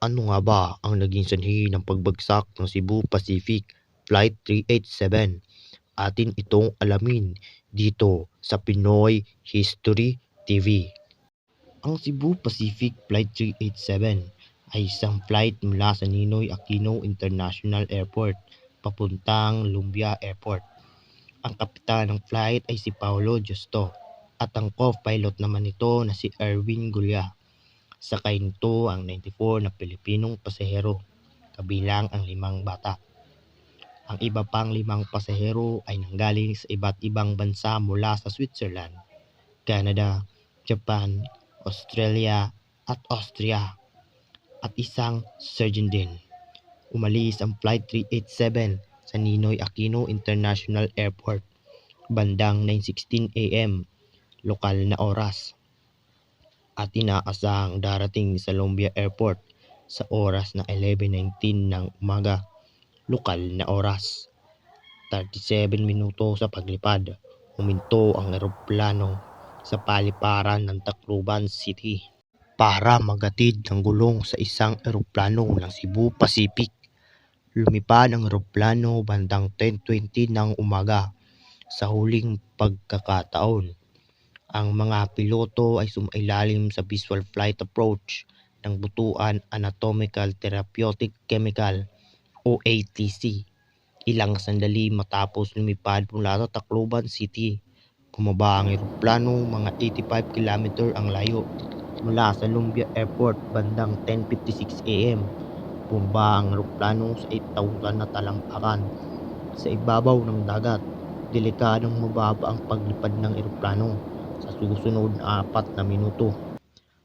Ano nga ba ang naging sanhi ng pagbagsak ng Cebu Pacific Flight 387? Atin itong alamin dito sa Pinoy History TV. Ang Cebu Pacific Flight 387 ay isang flight mula sa Ninoy Aquino International Airport papuntang Lumbia Airport. Ang kapitan ng flight ay si Paolo Justo at ang co-pilot naman nito na si Erwin Gulya. Sakay nito ang 94 na Pilipinong pasahero, kabilang ang limang bata. Ang iba pang limang pasahero ay nanggaling sa iba't ibang bansa mula sa Switzerland, Canada, Japan, Australia at Austria at isang surgeon din. Umalis ang Flight 387 sa Ninoy Aquino International Airport bandang 9.16 a.m. lokal na oras at inaasahang darating sa Lumbia Airport sa oras na 11.19 ng umaga lokal na oras. 37 minuto sa paglipad, huminto ang eroplano sa paliparan ng Tacloban City para magatid ng gulong sa isang eroplano ng Cebu Pacific. Lumipad ang eroplano bandang 10.20 ng umaga sa huling pagkakataon. Ang mga piloto ay sumailalim sa visual flight approach ng Butuan Anatomical Therapeutic Chemical o ATC. Ilang sandali matapos lumipad mula sa Tacloban City, bumaba ang eroplano mga 85 km ang layo mula sa Lumbia Airport bandang 10.56 am. Bumaba ang eroplano sa 8,000 na talampakan sa ibabaw ng dagat. Delikadong mababa ang paglipad ng eroplano sa susunod na apat na minuto.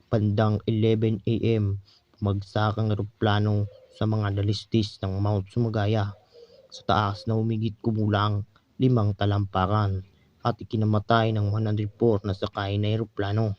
Bandang 11 am, bumagsak ang eroplano sa mga dalistis ng Mount Sumagaya sa taas na humigit kumulang limang talampakan at ikinamatay ng 104 na sakay na eroplano.